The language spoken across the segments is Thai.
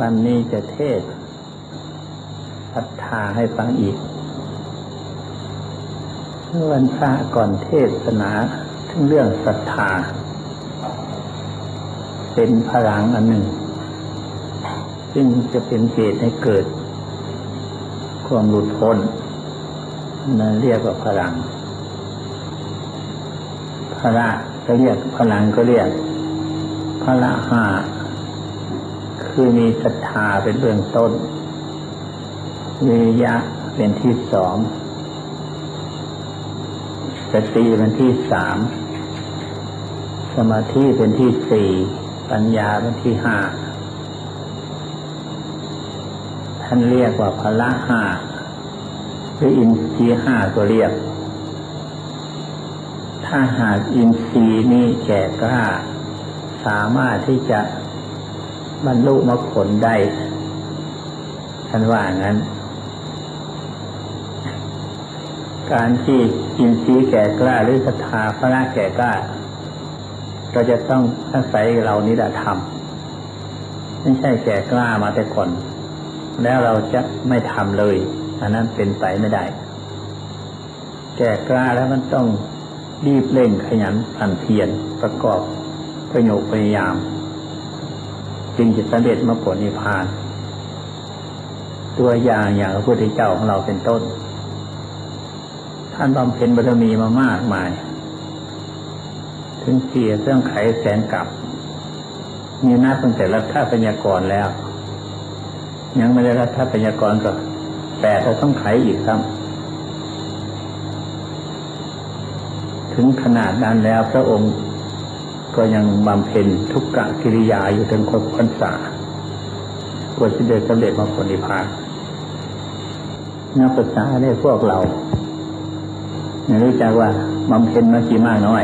วันนี้จะเทศน์ศรัทธาให้ฟังอีกเมื่อวันพระก่อนเทศนาถึงเรื่องศรัทธา เป็นพลังอันหนึ่ง ซึ่งจะเป็นเหตุให้เกิด ความหลุดพ้นนั่นเรียกว่าพลังพละก็เรียกพลังก็เรียกพละห้า คือมีศรัทธาเป็นเบื้องต้น วิยะเป็นที่สอง สติเป็นที่สาม สมาธิเป็นที่สี่ ปัญญาเป็นที่ห้า ท่านเรียกว่าพละห้าหรืออินทรีห้าก็เรียก ถ้าหากอินทรีย์นี้แก่กล้า สามารถที่จะ บรรลุมรรคผลได้ท่านว่างั้น การที่อินทรีย์แก่กล้าหรือศรัทธาพระแก่กล้าเราจะต้องอาศัยเรานี้แหละทำไม่ใช่แก่กล้ามาแต่ก่อนแล้วเราจะไม่ทำเลย อันนั้นเป็นไปไม่ได้ แก่กล้าแล้วมันต้องรีบเร่งขยันขันเพียรประกอบประโยคพยายาม จึงจะสำเร็จมรรคผลนิพพาน ตัวอย่างอย่างพระพุทธเจ้าของเราเป็นต้น ท่านบำเพ็ญบารมีมามากมาย ถึงเสียเรื่องไขแสนกลับ มีหน้าตั้งแต่รัฐปัญญากรแล้ว ยังไม่ได้รัฐปัญญากรก็แต่เราต้องไขอีกครับถึงขนาดนั้นแล้วพระองค์ ก็ยังบำเพ็ญทุกกะกิริยาอยู่ถึงครบพรรษากว่าจะเดินสำเร็จมาผลนิพพานนักศึกษาได้พวกเราไม่รู้จักว่าบำเพ็ญมากี่มากน้อย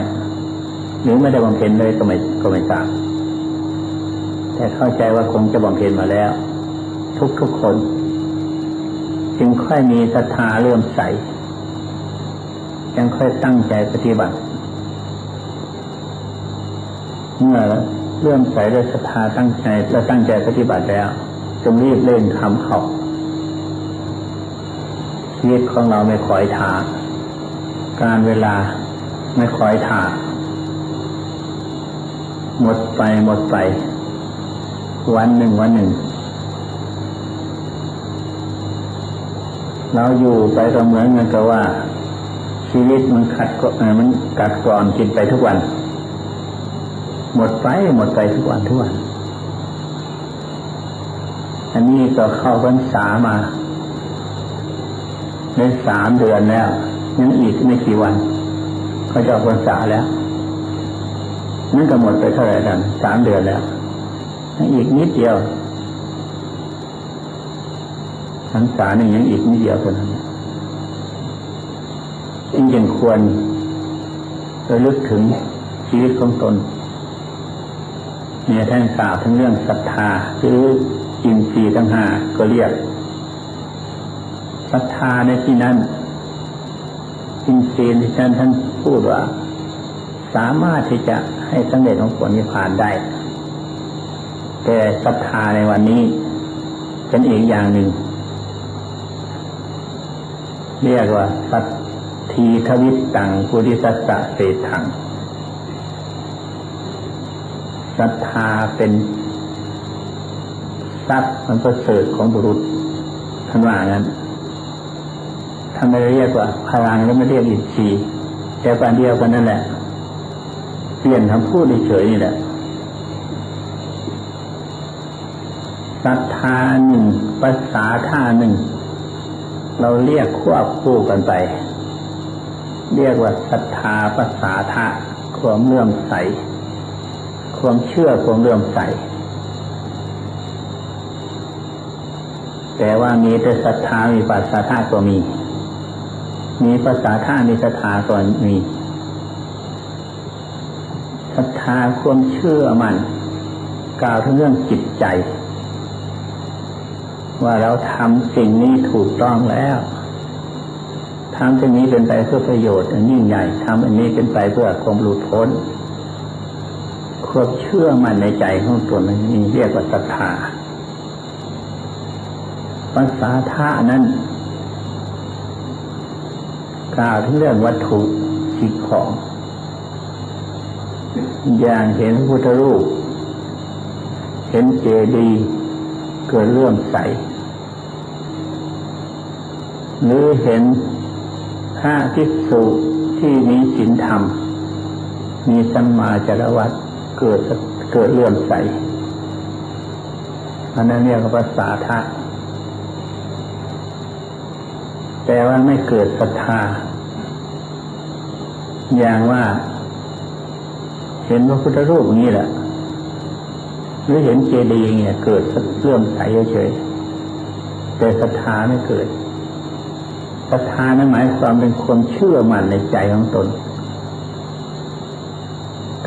หรือไม่ได้บำเพ็ญเลยก็ไม่ก็ไม่ทราบแต่เข้าใจว่าคงจะบำเพ็ญมาแล้ว ทุกทุกคน จึงค่อยมีศรัทธาเลื่อมใสยังค่อยตั้งใจปฏิบัติ มื่อเลื่อมใสด้วยศรัทธาตั้งใจและตั้งใจปฏิบัติแล้วจงรีบเร่งทำเขาชีวิตของเราไม่คอยถาการเวลาไม่คอยถาหมดไปหมดไป วันหนึ่งวันหนึ่ง เราอยู่ไปก็เหมือนกันกับว่า ชีวิตมันขัดก็มันกัดกร่อนกินไปทุกวัน หมดไปหมดไปทุกวันทุกวัน อันนี้ก็เข้าพรรษามาได้สามเดือนแล้ว ยังอีกไม่กี่วันก็จะพรรษาแล้วนั่นก็หมดไปเท่าไหร่กันสามเดือนแล้วยังอีกนิดเดียวพรรษาหนึ่งยังอีกนิดเดียวเท่านั้นจึงยังควรระลึกถึงชีวิตของตน เนี่ยท่านกล่าวทั้งเรื่องศรัทธาหรืออินทรีย์ทั้งห้าก็เรียกศรัทธาในที่นั้นอินทรีย์ที่ท่านท่านพูดว่า สามารถที่จะให้สำเร็จของผลนิพพานได้ แต่ศรัทธาในวันนี้เป็นอีกอย่างหนึ่ง เรียกว่าสัตทีทวิตตังปุริสัสสะเศรษถัง ศรัทธาเป็นทรัพย์มันประเสริฐของบุรุษท่านว่างั้นท่านไม่ได้เรียกว่าพลังแล้วไม่เรียกอินทรีย์แต่ปานเดียวกันนั่นแหละ เปลี่ยนคำพูดเฉยๆนี่แหละศรัทธาหนึ่งภาษาท่าหนึ่ง เราเรียกควบคู่กันไป เรียกว่าศรัทธาภาษาทะความเลื่อมใส ความเชื่อความเลื่อมใส แต่ว่ามีแต่ศรัทธามีภาษาท่าก็มี มีภาษาท่ามีศรัทธาก็มีศรัทธาความเชื่อมันกล่าวถึงเรื่องจิตใจ ว่าเราทำสิ่งนี้ถูกต้องแล้วทำสิ่งนี้เป็นไปเพื่อประโยชน์อันยิ่งใหญ่ทำอันนี้เป็นไปเพื่อความหลุดพ้น ความเชื่อมั่นในใจของตนนี้เรียกว่าศรัทธาภาษาธานั้นกล่าวถึงเรื่องวัตถุสิ่งของ อย่างเห็นพุทธรูป เห็นเจดีย์เกิดเรื่องใส หรือเห็นพระภิกษุที่มีศีลธรรม มีสัมมาจารวัต เกิดเกิดเลื่อมใสอันนั้นเรียกว่าภาทะแต่ว่าไม่เกิดศรัทธา อย่างว่า เห็นพระพุทธรูปนี้แหละหรือเห็นเจดีย์เนี่ยเกิดเลื่อมใสเฉยๆแต่ศรัทธาไม่เกิดศรัทธานั้นหมายความเป็นความเชื่อมั่นในใจของตน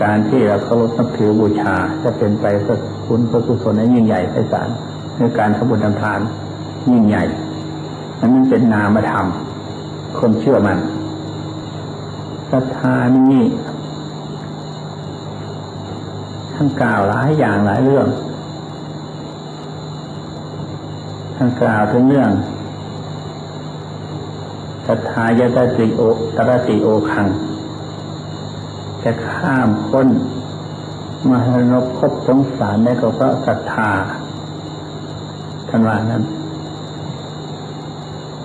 การที่เราเคารพนับถือบูชาจะเป็นไปเพื่อคุณพระกุศลนั้นยิ่งใหญ่ไพศาลในการทำบุญทำทานยิ่งใหญ่อันนั้นเป็นนามธรรมคนเชื่อมันศรัทธานี่ท่านกล่าวหลายอย่างหลายเรื่องท่านกล่าวถึงเรื่องศรัทธายตติโอตรติโอคัง ข้ามพ้นมหานพบสงสารได้ก็เพราะศรัทธาท่านว่านั้น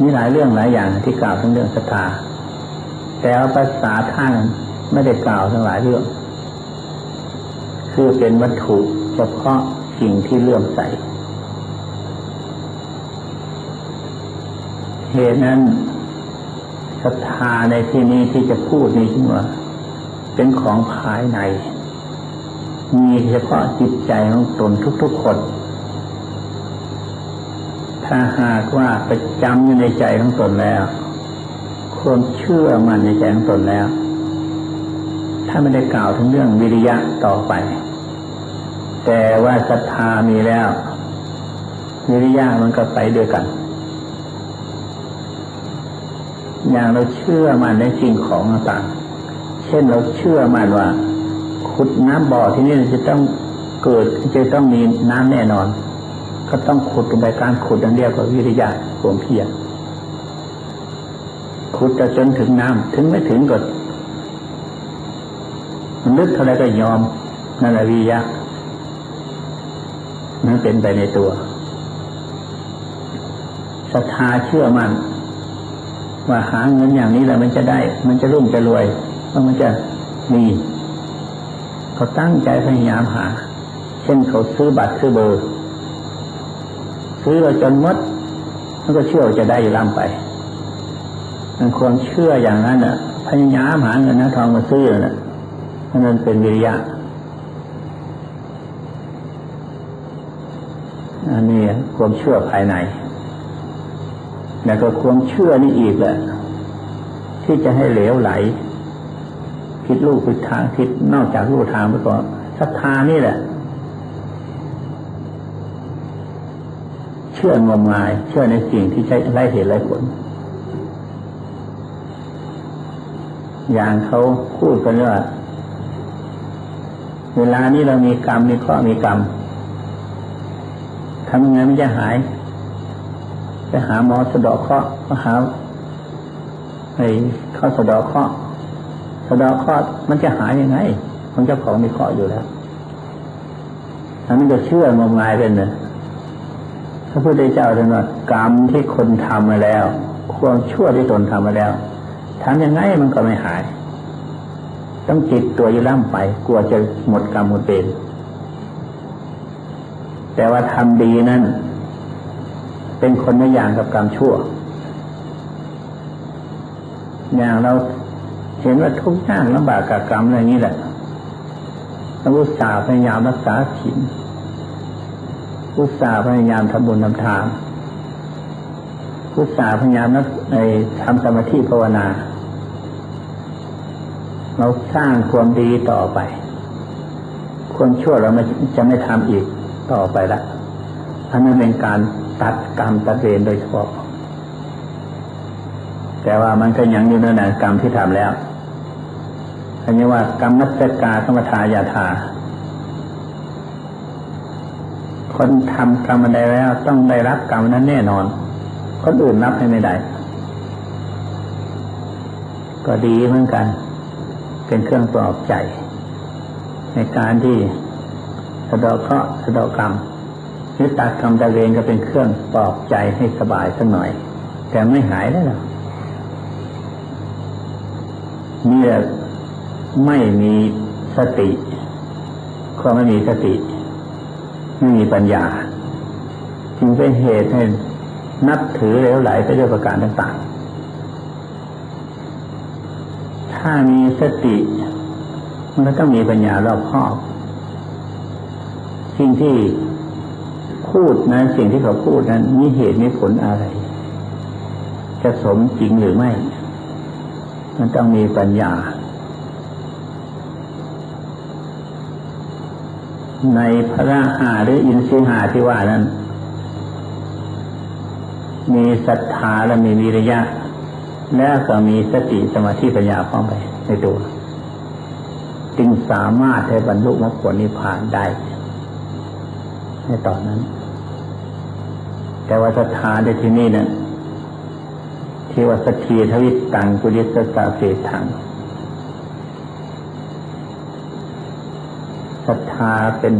มีหลายเรื่องหลายอย่างที่กล่าวทั้งเรื่องศรัทธาแต่ภาษาท่านไม่ได้กล่าวทั้งหลายเรื่อง คือเป็นวัตถุเฉพาะสิ่งที่เลื่อมใส เหตุนั้นศรัทธาในที่นี้ที่จะพูดนี้จึงว่า เป็นของภายใน มีเฉพาะจิตใจของตนทุกๆคน ถ้าหากว่าประจำอยู่ในใจของตนแล้วความเชื่อมันในใจของตนแล้ว ถ้าไม่ได้กล่าวถึงเรื่องวิริยะต่อไป แต่ว่าศรัทธามีแล้ว วิริยะมันก็ไปด้วยกัน อย่างเราเชื่อมันในสิ่งของต่างๆ เช่นเราเชื่อมันว่า ขุดน้ำบ่อที่นี่จะต้องเกิดจะต้องมีน้ำแน่นอน ก็ต้องขุดลงไปการขุดดังเรียกว่าวิริยะความเพียรขุดจะจนถึงน้ำถึงไม่ถึงก็มันลึกเท่าไรก็ยอมนั่นแหละวิริยะนั่นเป็นไปในตัวศรัทธาเชื่อมัน่นว่าหาเงินอย่างนี้แล้วมันจะได้ มันจะรุ่งจะรวย แล้วมันจะมีเขาตั้งใจพยายามหา เช่นเขาซื้อบัตรซื้อเบอร์ ซื้อเราจนมดมันก็เชื่อจะได้ร่ำไปมันควรเชื่ออย่างนั้นอะพยายามหาเงินนะทองมาซื้อน่ะนั่นเป็นวิริยะอันนี้ความเชื่อภายใน แล้วก็ความเชื่อนี่อีกแหละที่จะให้เหลวไหล คิดลูกผิดทางคิดนอกจากลูกทางไปก่อนศรัทธานี่แหละ เชื่องมงาย เชื่อในสิ่งที่ใช้ไล่เหตุไล่ผล อย่างเขาพูดกันว่าเวลานี้เรามีกรรมมีข้อมีกรรมทำยังไงมันจะหาย ไปหาหมอสะดอกเคราะห์มาหาไอ้ข้าสะดอกเคราะห์ สะดอกเคราะห์มันจะหายยังไงมันเจ้าของมีเคราะอยู่แล้วอันนี้จะเชื่องมงายเป็นเลยพระพุทธเจ้าท่านว่ากรรมที่คนทำมาแล้ว ความชั่วที่ตนทำมาแล้วทำยังไงมันก็ไม่หาย ต้องจิตตัวยิ่ล่ำไป กลัวจะหมดกรรมหมดเป็นแต่ว่าทำดีนั้นเป็นคนในอย่างกับกรรมชั่ว อย่างเรา เห็นว่าทุกข์ยากลำบากกับกรรมอะไรนี้แหละต้องอุตส่าห์พยายามรักษาศีลอุตส่าห์พยายามทำบุญทำทานอุตส่าห์พยายามนักในทำสมาธิภาวนา เราสร้างความดีต่อไป ความชั่วเราไม่จะไม่ทำอีกต่อไปละอันนั้นเป็นการตัดกรรมตัดเวรโดยเฉพาะแต่ว่ามันก็ยังอยู่ในนกรรมที่ทำแล้วันนี้ว่ากรรมมัจกากรรมทายาทาคคนทำกรรมใดแล้ว ต้องได้รับกรรมนั้นแน่นอน คนอื่นรับให้ไม่ได้ ก็ดีเหมือนกัน เป็นเครื่องปลอบใจ ในการที่สะดาะเคราะห์สะดาะกรรมหรือตัดกรรมตะเวรก็เป็นเครื่องปลอบใจให้สบายสักหน่อย แต่ไม่หายได้หรอกเมื่อ ไม่มีสติ ก็ไม่มีสติ ไม่มีปัญญา จึงเป็นเหตุให้นับถือเหลวไหลไปด้วยประการต่างๆ ถ้ามีสติมันต้องมีปัญญารอบคอบ สิ่งที่พูดนั้นสิ่งที่เขาพูดนั้นมีเหตุมีผลอะไร จะสมจริงหรือไม่ มันต้องมีปัญญา ในพระหาหรืออินทรีหาที่ว่านั้น มีศรัทธาและมีวิริยะ และก็มีสติสมาธิปัญญาพร้อมไปในตัวจึงสามารถให้บรรลุมรรคผลนิพพานได้ในตอนนั้น แต่ว่าศรัทธาในที่นี้เนี่ยที่ว่าสถีทวิตตังกุริสตาเสถัง ศรัทธาเป็น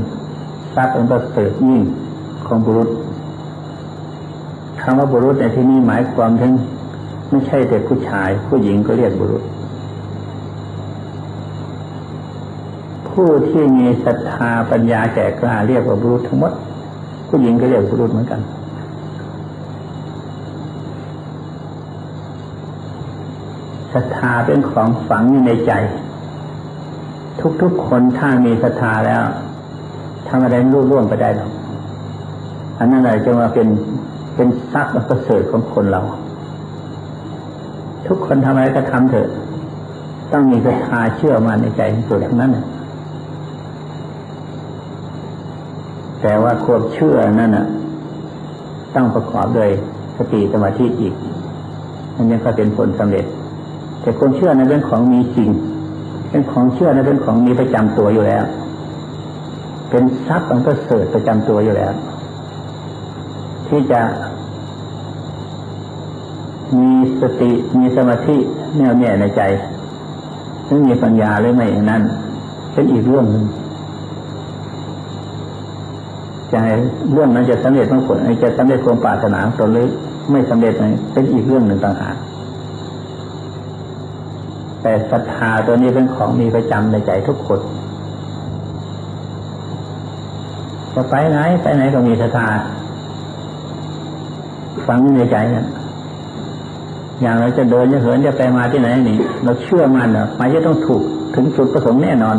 ทรัพย์อันประเสริฐยิ่งของบุรุษคำว่าบุรุษในที่นี้หมายความถึงไม่ใช่แต่ผู้ชาย ผู้หญิงก็เรียกบุรุษ ผู้ที่มีศรัทธาปัญญาแก่กล้าเรียกว่าบุรุษทั้งหมด ผู้หญิงก็เรียกบุรุษเหมือนกันศรัทธาเป็นของฝังอยู่ในใจ ทุกๆคนถ้ามีศรัทธาแล้วทำอะไรรุ่ร่วงไปได้หรอกอันนั้นอะไรจะมาเป็นเป็นทรัพย์อันประเสริฐของคนเรา ทุกคนทำอะไรก็ทำเถอะ ต้องมีศรัทธาเชื่อมาในใจตัวทั้งนั้นแต่ว่าความเชื่อนั่นน่ะ ต้องประกอบด้วยสติสมาธิอีกอันนี้ก็เป็นผลสำเร็จ แต่คนเชื่อในเรื่องของมีจริง เป็นของเชื่อในเรื่องของมีประจำตัวอยู่แล้ว เป็นทรัพย์อันประเสริฐประจำตัวอยู่แล้ว ที่จะมีสติมีสมาธิแน่วแน่ในใจซึ่งมีปัญญาหรือไม่นั้นเป็นอีกเรื่องหนึ่งจะเรื่องนั้นจะสำเร็จมรรคผลจะสำเร็จความปรารถนาตนหรือไม่สำเร็จเป็นอีกเรื่องหนึ่งต่างหาก แต่ศรัทธาตัวนี้เป็นของมีประจำในใจทุกคนจะไปไหนไปไหนก็มีศรัทธาฟังในใจนะอย่างเราจะเดินจะเหินจะไปมาที่ไหนนี่ เราเชื่อมันอะไปจะต้องถูกถึงจุดประสงค์แน่นอน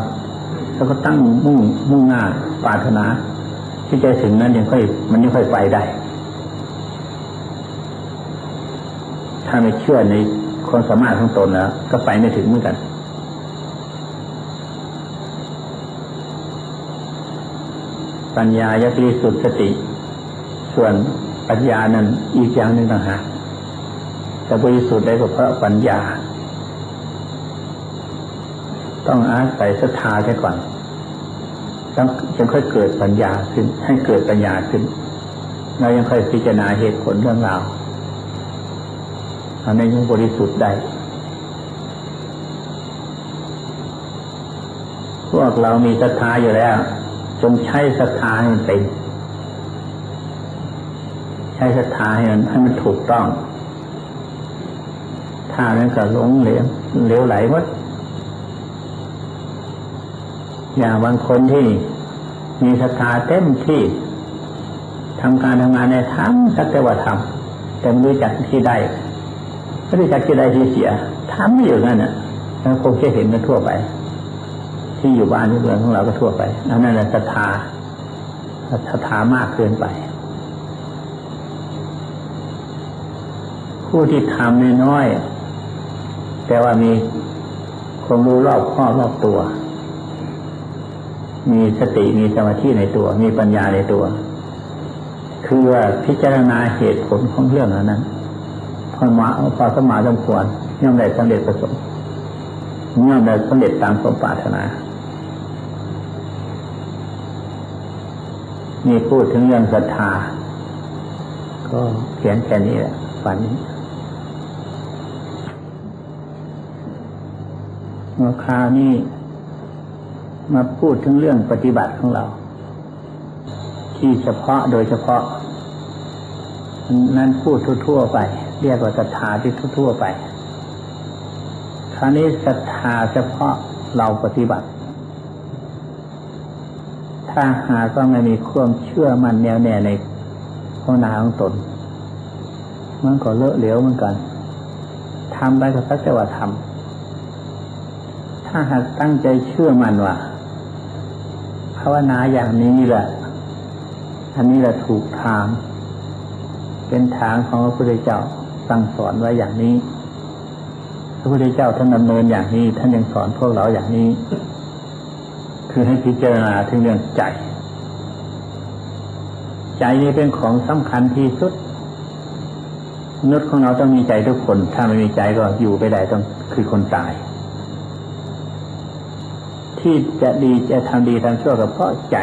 แล้วก็ตั้งมุ่งมุ่งหน้าปรารถนา ที่จะถึงนั้นยังค่อยมันยังค่อยไปได้ ถ้าไม่เชื่อใน ความสามารถของตนนะก็ไปไม่ถึงเหมือนกัน ปัญญายติสุดสติ ส่วนปัญญานั้นอีกอย่างหนึ่งต่างหากจะบริสุทธิ์ได้ก็เพราะปัญญา ต้องอาศัยศรัทธาใช่ก่อนต้องจึงค่อยเกิดปัญญาขึ้นให้เกิดปัญญาขึ้นเรายังค่อยพิจารณาเหตุผลเรื่องราว อันนี้ยังบริสุทธิ์ได้ พวกเรามีศรัทธาอยู่แล้ว จงใช้ศรัทธาให้มันเต็มใช้ศรัทธาให้มันให้มันถูกต้อง ถ้านั้นก็หลงเหลวเหลวไหลวัดอย่างบางคนที่มีศรัทธาเต็มที่ทำการทำงานในทั้งสักแต่ว่าทำแต่ไม่รู้จักที่ได้ ไม่รู้จักที่ได้ที่เสียทำไม่อยู่นั่นน่ะแล้วคงจะเห็นกันทั่วไป ที่อยู่บ้านที่เมืองของเราก็ทั่วไปอันนั้นแหละศรัทธาศรัทธามากเกินไป ผู้ที่ทำน้อยๆแต่ว่ามีความรู้รอบครอรอบตัว มีสติมีสมาธิในตัว มีปัญญาในตัว คือว่าพิจารณาเหตุผลของเรื่องนั้น พอมาพอสมาสมควรย่อมได้สำเร็จประสงค์ย่อมได้สำเร็จตามความปรารถนานี่พูดถึงเรื่องศรัทธา ก็เขียนแค่นี้แหละฝันนี้เมื่อคราวนี้มาพูดถึงเรื่องปฏิบัติของเรา ที่เฉพาะโดยเฉพาะ นั้นพูดทั่วๆไป เรียกว่าศรัทธาที่ทั่วไป คราวนี้ศรัทธาเฉพาะเราปฏิบัติ ถ้าหากก็ไม่มีความเชื่อมั่นแน่วแน่ในภาวนาของตน มันก็เลอะเหลวเหมือนกันทำไปก็สักแต่ว่าทำถ้าหากตั้งใจเชื่อมั่นว่าภาวนาอย่างนี้แหละ อันนี้แหละถูกทาง เป็นทางของพระพุทธเจ้า สั่งสอนไว้อย่างนี้ พระพุทธเจ้าท่านดำเนินอย่างนี้ ท่านยังสอนพวกเราอย่างนี้ คือให้พิจารณาถึงเรื่องใจ ใจนี่เป็นของสำคัญที่สุดมนุษย์ของเราต้องมีใจทุกคน ถ้าไม่มีใจก็อยู่ไปได้ต้องคือคนตาย ที่จะดีจะทำดีทำชั่วก็เพราะใจ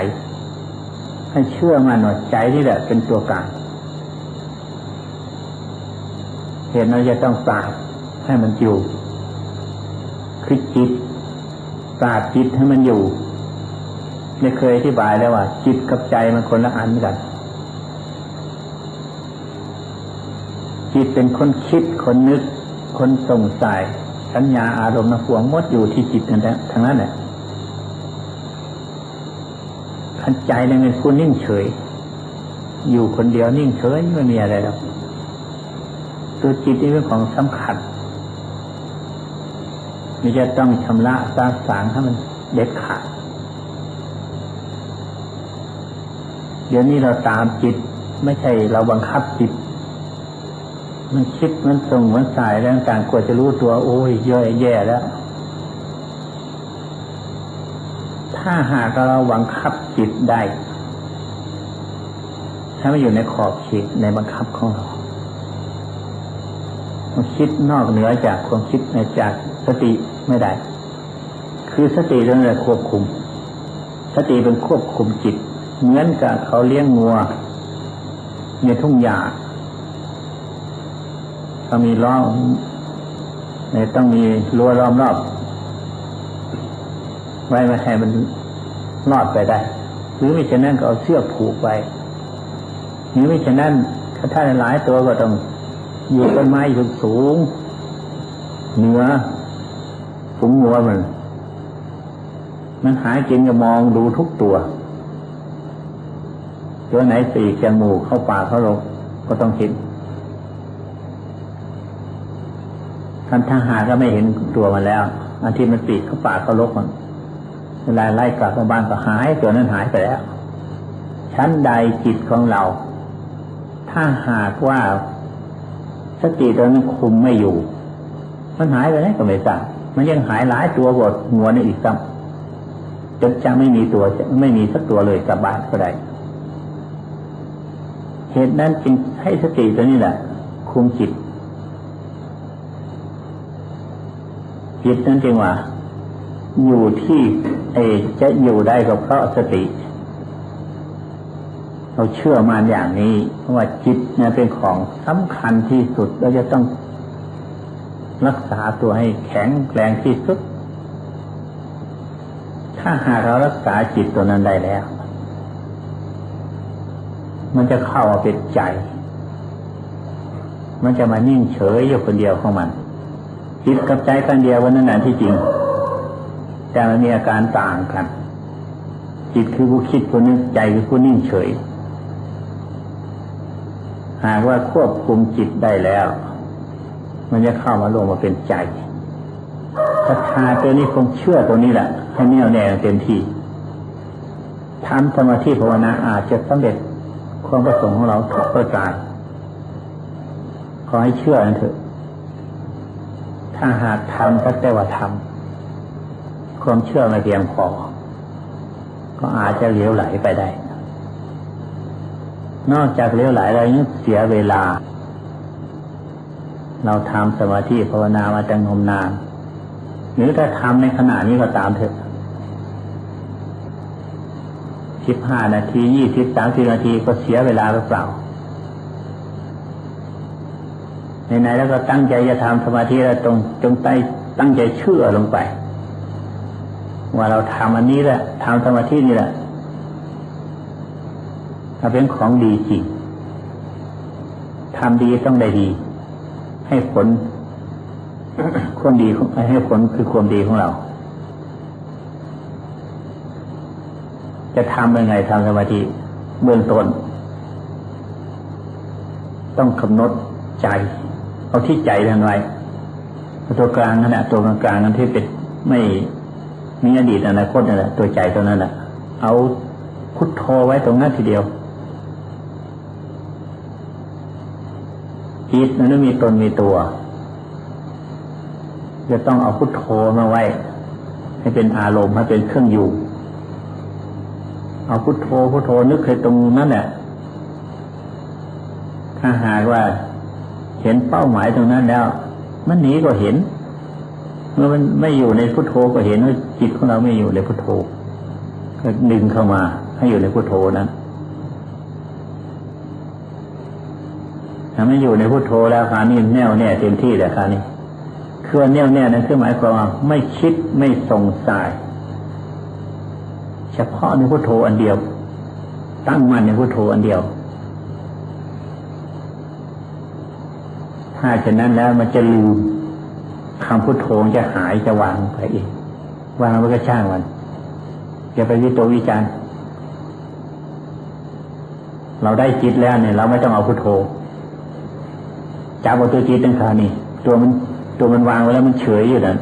ให้เชื่อมันว่าใจนี่แหละเป็นตัวกลาง ตุนั้นจะต้องปราบให้มันอยู่คือจิตปราบจิตให้มันอยู่ได้เคยอธิบายแล้วว่า จิตกับใจมันคนละอันกัน จิตเป็นคนคิดคนนึก คนสงสัยสัญญาอารมณ์นะพวงมดอยู่ที่จิตนั่นแหละทั้งนั้นแหละขันใจเนี่ยเป็นผู้นิ่งเฉย อยู่คนเดียวนิ่งเฉยไม่มีอะไรหรอก ตัวจิตนี่เป็นของสำคัญนี่จะต้องชำระสาสางให้มันเด็ดขาดเดี๋ยวนี้เราตามจิต ไม่ใช่เราบังคับจิต มันคิดมันส่งมันสายแล้วต่างกว่าจะรู้ตัว โอ้ยเยอะแย่แล้ว ถ้าหากเราบังคับจิตได้ถ้าไม่อยู่ในขอบเขตในบังคับของเรา ความคิดนอกเหนือจากความคิดในจากสติไม่ได้ คือสติเรื่องอะไรควบคุม สติเป็นควบคุมจิต เหมือนกับเขาเลี้ยงงัวในทุ่งหญ้าเขามีล้อมเนี่ยต้องมีรั้วล้อมรอบ ไว้ไม่ให้มันรอดไปได้ หรือไม่เช่นนั้นก็เอาเชือกผูกไว้หรือไม่เช่นนั้นถ้าหลายตัวก็ต้อง อยู่ต้นไม้สูงสูงเหนือสูงหัวมัน มันหายกินก็มองดูทุกตัว ตัวไหนสีแกงหมูเข้าป่าเข้าลงก็ต้องเห็นท่านทหารก็ไม่เห็นตัวมันแล้ว อันที่มันปีกเข้าป่าเข้าลกมันเวลาไล่กลับมาบ้านก็หายตัวนั้นหายไปแล้วชั้นใดจิตของเรา ถ้าหากว่า สติตัวนั้นคุมไม่อยู่ มันหายไปไหนก็ไม่ทราบมันยังหายหลายตัวบดหัวนี่อีกซ้ำจนจะไม่มีตัวไม่มีสักตัวเลยกลับานก็ได้เหตุนั้นจึงให้สติตัวนี้แหละ คุมจิต จิตนั้นจึงว่า อยู่ที่เอจะอยู่ได้ก็เพราะสติ เราเชื่อมาอย่างนี้ว่าจิตเนี่ยเป็นของสำคัญที่สุดเราจะต้องรักษาตัวให้แข็งแรงที่สุด ถ้าหากเรารักษาจิตตัวนั้นได้แล้ว มันจะเข้ามาเป็นใจ มันจะมานิ่งเฉยอยู่คนเดียวของมัน จิตกับใจกันเดียววันนั้นที่จริง แต่มันมีอาการต่างกัน จิตคือผู้คิดผู้นึกใจคือผู้นิ่งเฉย หากว่าควบคุมจิตได้แล้ว มันจะเข้ามาลงมาเป็นใจศรัทธาตัวนี้คงเชื่อตัวนี้แหละให้แน่วแน่เต็มที่ทำสมาธิภาวนาอาจจะสำเร็จความประสงค์ของเราทุกประการขอให้เชื่อนั่นเถอะ ถ้าหากทำก็แต่ว่าทำความเชื่อไม่เพียงพอ ก็อาจจะเลี้ยวไหลไปได้ นอกจากเลี้ยวไหลแล้วยังเสียเวลา เราทำสมาธิภาวนามาจังงมนาน หรือถ้าทำในขณะนี้ก็ตามเถอะสิบห้านาทียี่สิบสามสิบนาทีก็เสียเวลาหรือเปล่าไหนๆแล้วก็ตั้งใจจะทำสมาธิแล้วตรงจงใจตั้งใจเชื่อลงไป ว่าเราทำอันนี้แหละทำสมาธินี่แหละ ถ้าเป็นของดีจริงทำดีต้องได้ดี ให้ผลความดีให้ผลคือความดีของเรา จะทำยังไงทำสมาธิเบื้องต้น ต้องกำหนดใจ เอาที่ใจทำไว้ตัวกลางนั่นแหละตัวกลางกลางนั้นที่เป็นไม่มีอดีตอนาคตนั่นแหละตัวใจตัวนั้นแหละเอาพุทโธไว้ตรงนั้นทีเดียว จิตมันไม่มีตนมีตัว จะต้องเอาพุทโธมาไว้ ให้เป็นอารมณ์ให้เป็นเครื่องอยู่ เอาพุทโธพุทโธนึกให้ตรงนั้นแหละถ้าหากว่าเห็นเป้าหมายตรงนั้นแล้ว มันหนีก็เห็น เมื่อมันไม่อยู่ในพุทโธก็เห็นว่าจิตของเราไม่อยู่ในพุทโธก็ดึงเข้ามาให้อยู่ในพุทโธนั้น ถ้าไม่อยู่ในพุทโธแล้วครานี้แน่วแน่เต็มที่แล้วครานี้คือแน่วแน่นั่นคือหมายความว่าไม่คิดไม่สงสัยเฉพาะในพุทโธอันเดียว ตั้งมั่นในพุทโธอันเดียว ถ้าฉะนั้นแล้วมันจะลืมคำพุทโธจะหายจะวางไปเองวางไว้ก็ช่างมันอย่าไปวิโตวิจารเราได้จิตแล้วเนี่ย เราไม่ต้องเอาพุทโธ จับเอาตัวจิตตั้งขานี่ ตัวมันตัวมันวางไว้แล้วมันเฉยอยู่นั่น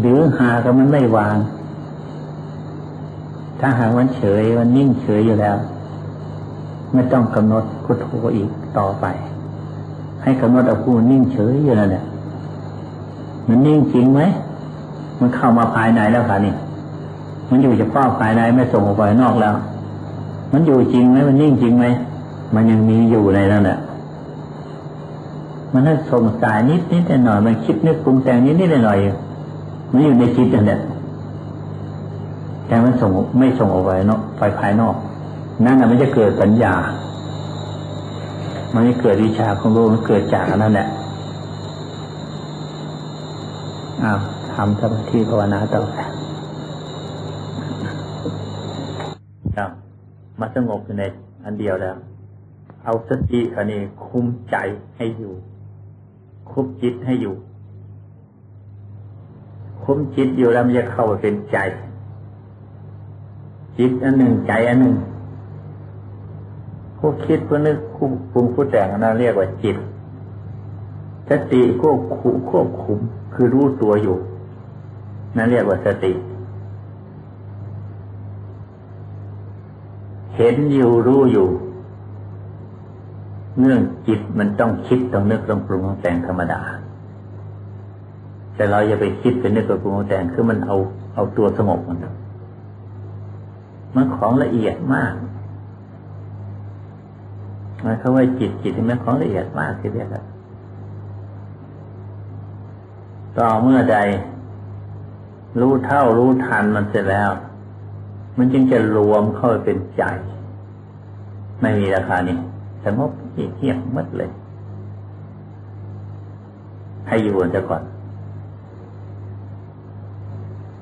หรือหากมันไม่วาง ถ้าหากมันเฉยมันนิ่งเฉยอยู่แล้ว ไม่ต้องกำหนดพุทโธอีกต่อไป ให้กำหนดเอาผู้นิ่งเฉยอยู่นั่นแหละมันนิ่งจริงไหมมันเข้ามาภายในแล้วค่ะนี่ มันอยู่เฉพาะภายในไม่ส่งออกไปนอกแล้ว มันอยู่จริงไหมมันนิ่งจริงไหมมันยังมีอยู่ในนั่นแหละมันให้ส่งสายนิดนิดหน่อยมันคิดนึกปรุงแต่งนิดนิดหน่อยมันอยู่ในจิตนั่นแหละแต่มันส่งไม่ส่งออกไปเนาะไปภายนอก นั่นแหะมันจะเกิดสัญญา มันจะเกิดวิชาของรู้มันเกิดจากนั่นแหละอ้าวทำสมาธิภาวนาต่อไป มาสงบอยู่ในอันเดียวแล้ว เอาสติอันนี้คุมใจให้อยู่ คุมจิตให้อยู่ คุมจิตอยู่แล้วมันจะเข้าไปเป็นใจ จิตอันหนึ่งใจอันหนึ่งผู้คิดผู้นึกผู้ปรุงผู้แต่งนั่นเรียกว่าจิตสติควบคุมควบคุมคือรู้ตัวอยู่ นั่นเรียกว่าสติ เห็นอยู่รู้อยู่ เนื่องจิตมันต้องคิดต้องนึกต้องปรุงต้องแต่งธรรมดา แต่เราอย่าไปคิดไปนึกไปปรุงแต่งคือมันเอาเอาตัวสงบมันมันของละเอียดมากหมายความว่าจิตจิตมันของละเอียดมากทีเดียวครับต่อเมื่อใด รู้เท่ารู้ทันมันเสร็จแล้ว มันจึงจะรวมเข้าไปเป็นใจ ไม่มีราคานี้สงบเงียบมัดเลย ให้อยู่กันก่อน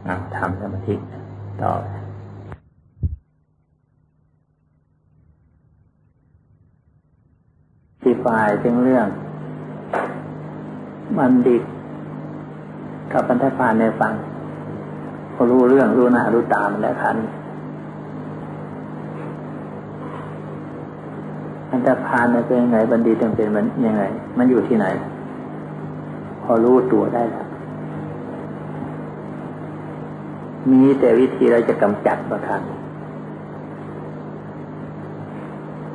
อทำสมาธิต่อที่ฝ่ายถึงเรื่อง มันดิกกับบรรทพานในฟังพอรู้เรื่องรู้หน้ารู้ตามแล้วทัน บรรพานเป็นยังไงบัณฑิตเป็นมันยังไง มันอยู่ที่ไหน พอรู้ตัวได้แล้วมีแต่วิธีเราจะกำจัดประคัน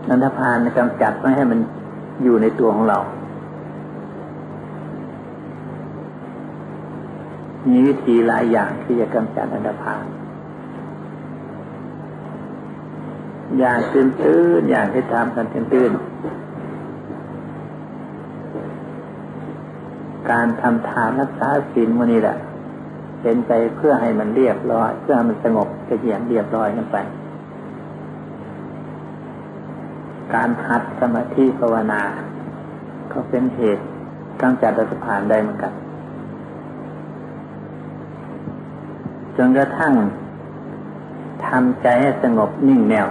นันทพานกำจัดไม่ให้มันอยู่ในตัวของเรามีวิธีหลายอย่างที่จะกำจัดอันธพาล อย่างตื่นตื้นอย่างที่ทำกันตื่นตื้นการทำทานรักษาศีลวันนี้แหละเป็นไปเพื่อให้มันเรียบร้อย เพื่อให้มันสงบเยียนเรียบร้อยกันไป การหัดสมาธิภาวนา ก็เป็นเหตุกำจัดอัตภานได้เหมือนกันจนกระทั่งทำใจให้สงบนิ่งแนว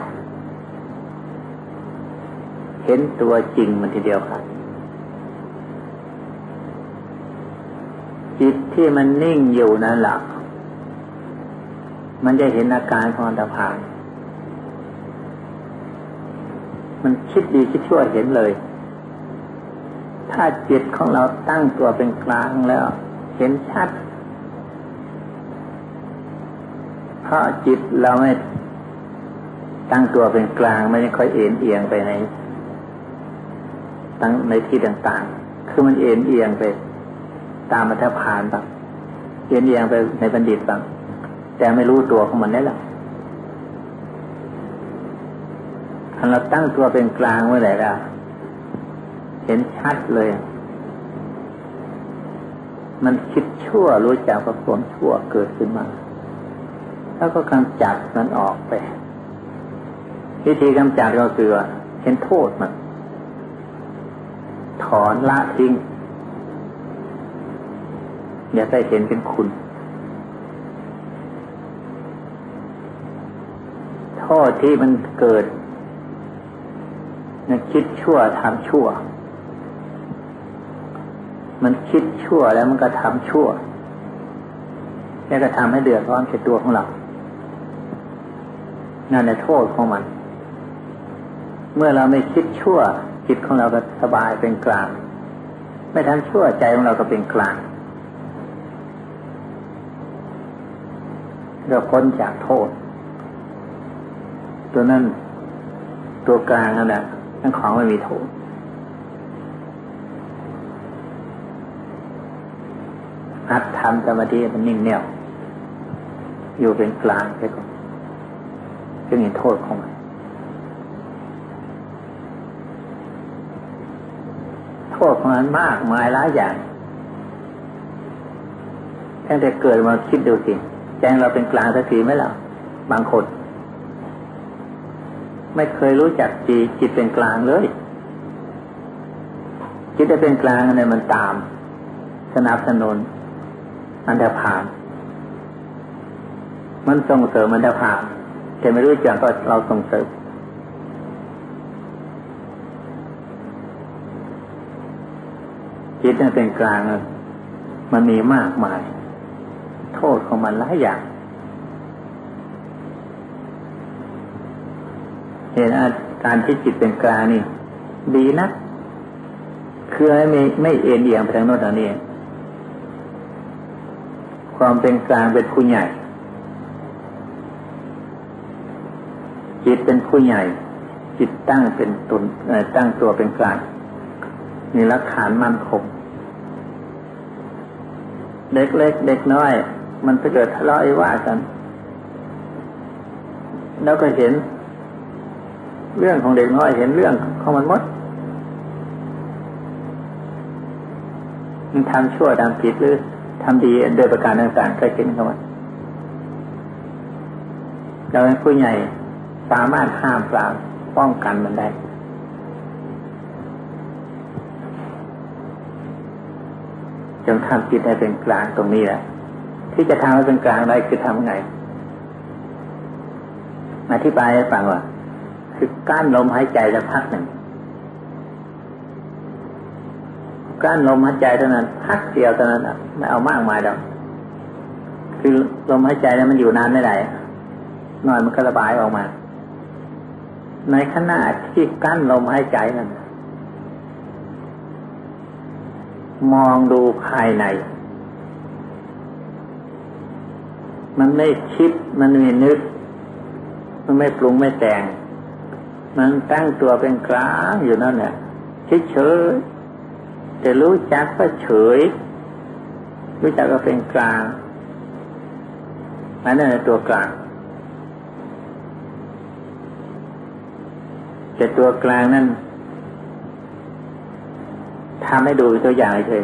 เห็นตัวจริงมันทีเดียวครับจิตที่มันนิ่งอยู่นั่นแหละมันจะเห็นอาการของอันตพานมันคิดดีคิดชั่วเห็นเลย ถ้าจิตของเราตั้งตัวเป็นกลางแล้ว เห็นชัด เพราะจิตเราไม่ตั้งตัวเป็นกลางไม่ได้ค่อยเอ็นเอียงไปใน ตั้งในที่ต่างๆ คือมันเอ็นเอียงไป ตามมัธพานบ้างเอ็นเอียงไปในบัณฑิตบ้างแต่ไม่รู้ตัวของมันนี่แหละถ้าเราตั้งตัวเป็นกลางเมื่อไหร่ละเห็นชัดเลย มันคิดชั่วรู้จักว่าความชั่วเกิดขึ้นมา แล้วก็กำจัดมันออกไป วิธีกำจัดก็คือเห็นโทษมัน ถอนละทิ้ง อย่าได้เห็นเป็นคุณ โทษที่มันเกิดมันคิดชั่วทำชั่ว มันคิดชั่วแล้วมันก็ทำชั่ว แล้วก็ทำให้เดือดร้อนแก่ตัวของเรา นั่นแหละโทษของมัน เมื่อเราไม่คิดชั่ว จิตของเราก็สบายเป็นกลาง ไม่ทำชั่วใจของเราก็เป็นกลางเราพ้นจากโทษ ตัวนั้นตัวกลางนั่นแหละทั้งของไม่มีโทษหัดทำสมาธิมันนิ่งแน่วอยู่เป็นกลางไปก่อนจะมีโทษของมัน โทษของมันมากมายหลายอย่างตั้งแต่เกิดมาคิดดูสิใจเราเป็นกลางสักทีไหมล่ะบางคน ไม่เคยรู้จักจีจิตเป็นกลางเลย จิตจะเป็นกลางเนี่ยมันตาม สนับสนุนอันธพาลมันส่งเสริมอันธพาลแต่ไม่รู้จักก็เราส่งเสริม จิตนั้เป็นกลางมันมีมากมาย โทษของมันหลายอย่างเห็นอาการที่จิตเป็นกลางนี่ ดีนะคือไม่ไม่เอ็นเอียงไปทางโน้นทางนี้ความเป็นกลางเป็นผู้ใหญ่ จิตเป็นผู้ใหญ่ จิตตั้งเป็นตนตั้งตัวเป็นกลางมีรักฐานมั่นคง เด็กเล็กเด็กน้อย มันไปเกิดทะเลาะว่ากัน แล้วก็เห็น เรื่องของเด็กน้อยเห็นเรื่องของมันหมด มันทำชั่วทำผิดหรือทำดีโดยประการต่างๆก็เห็นเขามันเราเป็นผู้ใหญ่สามารถห้ามปรามป้องกันมันได้ จงทำจิตให้เป็นกลางตรงนี้แหละที่จะทำให้เป็นกลางได้คือทำไงอธิบายให้ฟังว่าคือกั้นลมหายใจสักพักหนึ่งกั้นลมหายใจเท่านั้นพักเดียวเท่านั้นไม่เอามากมายดอกคือลมหายใจแล้วมันอยู่นานไม่ได้หน่อนมันก็ระบายออกมา ในขณะที่กั้นลมหายใจนั้น มองดูภายใน มันไม่คิด มันไม่นึก มันไม่ปรุงไม่แต่ง มันตั้งตัวเป็นกลางอยู่นั่นแหละเฉยๆแต่รู้จักว่าเฉย รู้จักว่าเป็นกลางนั่นแหละตัวกลางแต่ตัวกลางนั้น ทำให้ดูตัวอย่างเฉย